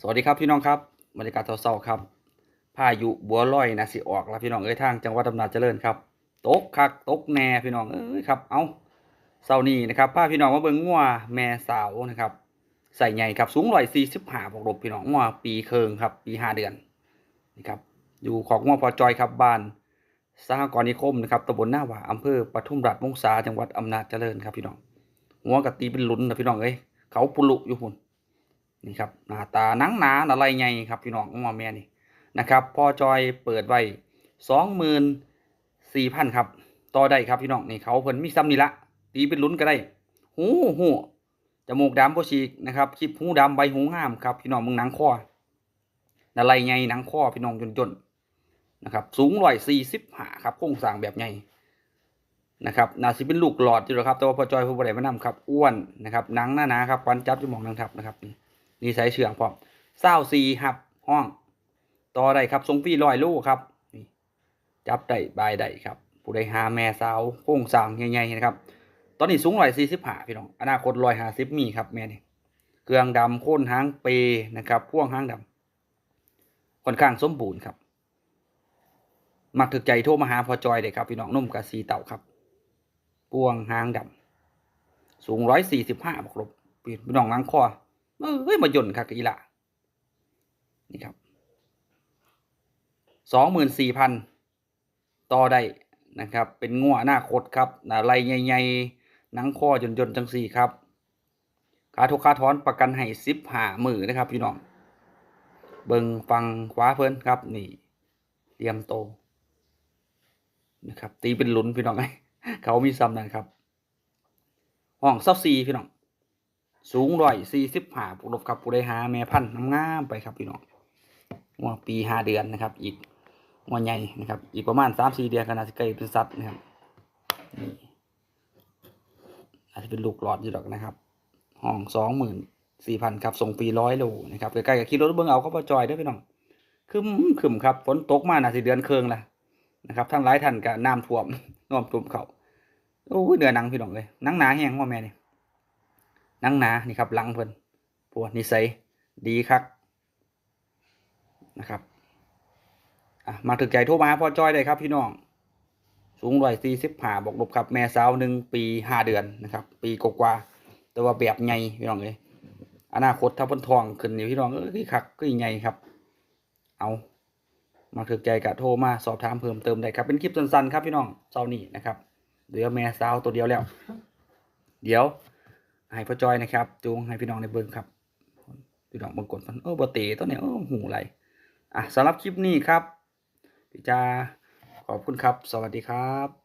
สวัสดีครับพี่น้องครับบรรยากาศเศร้าๆครับพายุบัวลอยนะสิออกแล้วพี่น้องเอ้ยทางจังหวัดอำนาจเจริญครับตกคักตกแน่พี่น้องเอ้ยครับเอาเสาร์นี้นะครับพาพี่น้องมาเบิ่งงัวแม่สาวนะครับ ใส่ใหญ่ครับสูงร้อยสี่สิบห้าบวกลบพี่น้องงัวปีเคิงครับ ปีห้าเดือนนี่ครับอยู่ของงัวพอจอยครับบ้านสหกรณ์นิคมนะครับตำบลหน้าว่าอำเภอปทุมราชวงศาจังหวัดอำนาจเจริญครับพี่น้องงัวกะตีเป็นหลุนนะพี่น้องเอ้ยเขาปุลุอยู่หุ่น นี่ครับหน้าตาหนังหนาอะไรไงครับพี่น้องงอแม่นี่นะครับพอจอยเปิดไว้สองหมื่นสี่พันครับ ต่อได้ครับพี่น้องนี่เขาเพิ่นมีซ้ำนี่ละตีเป็นลุ้นก็ได้ หูหูจมูกดำโปฉีกนะครับคลิปหูดำใบหูงามครับพี่น้องมึงหนังคออะไรไงหนังคอพี่น้องจนๆนะครับสูงร้อยสี่สิบห้าครับโครงสร้างแบบใหญ่นะครับนาสิเป็นลูกหลอดอยู่แล้วครับแต่ว่าพอจอยผู้บริหารมานำครับอ้วนนะครับหนังหนาๆครับปันจับจมูกหนังทับนะครับนี่ นี่ใส่เชืองพร้อมเศร้าซีหับห้อง ต่อได้ครับทรงพี่ลอยลูกครับนี่จับได้บายได้ครับ ผู้ใดหาแม่สาวโค้งสางใหญ่ๆนะครับ ตอนนี้สูงร้อยสี่สิบห้าพี่น้อง อนาคตร้อยห้าสิบมีครับแม่นี่เครื่องดำโค่นหางเปนะครับพ่วงหางดำค่อนข้างสมบูรณ์ครับมักถึกใจโทรมาหาพอจอยเลยครับพี่น้องนุ่มกับสีเต่าครับพ่วงหางดำสูงร้อยสี่สิบห้าบอกลบพี่น้องล้างคอ เอ้ยมาย่นครับอีละนี่ครับสองหมื่นสี่พันต่อได้นะครับ เป็นงัวหน้าคดครับอะไรใหญ่ๆหนังคอยนยนๆจังสี่ครับขาทุกขาถอนประกันให้สิบหามือนะครับพี่น้องเบิงฟังขวาเพิ่นครับ นี่ เตรียมโตนะครับ ตีเป็นหลุนพี่น้องไงเขามีซ้ำนั่นครับห้องซับซีพี่น้อง สูงร้อยสี่สิบห้าปุรบครับผู้ใดหาแม่พันธุ์งามไปครับพี่น้องว่าปีห้าเดือนนะครับ อีกว่าใหญ่นะครับ อีกประมาณสามสี่เดือนขนาดใกล้เป็นสัตว์นะครับนี่อาจจะเป็นลูกหลอดอยู่ดอกนะครับ ห้องสองหมื่นสี่พันครับ ส่งปีร้อยโลนะครับใกล้ๆกับขี่รถเบิ้งเอาก็พอจอยได้อพี่น้องคึมคึมครับฝนตกมาน่าสิเดือนเคืองละนะครับทั้งหลายท่านกับน้ำท่วมน้อมท่วมเขาโอ้ยเดือหนังพี่น้องเลยนังหนาแห้งว่าแม่เนี่ย นังหนานี่ครับหลังเพิ่นปวดนิสัยดีครับนะครับมาถึงใจโทรมาพ่อจ้อยได้ครับพี่น้อง สูงร้อยสี่สิบห้าบอกลบครับแม่สาวหนึ่งปีห้าเดือนนะครับ ปีกว่าแต่ว่าแบบใหญ่พี่น้องเลยอนาคตถ้าเพ้นทองขึ้นนี่พี่น้องเอ้ยคักก็ใหญ่ครับ เอา มาถึงใจกะโทรมาสอบถามเพิ่มเติมได้ครับ เป็นคลิปสั้นๆครับพี่น้องเช้านี้นะครับ เดี๋ยวแม่สาวตัวเดียวแล้ว เดี๋ยว ให้พ่อจอยนะครับจูงให้พี่น้องในเบิ้งครับพี่น้องบางกดมันเออบเตะตัวเนี้ยเออหูไหลอะสำหรับคลิปนี้ครับพี่จาขอบคุณครับ สวัสดีครับ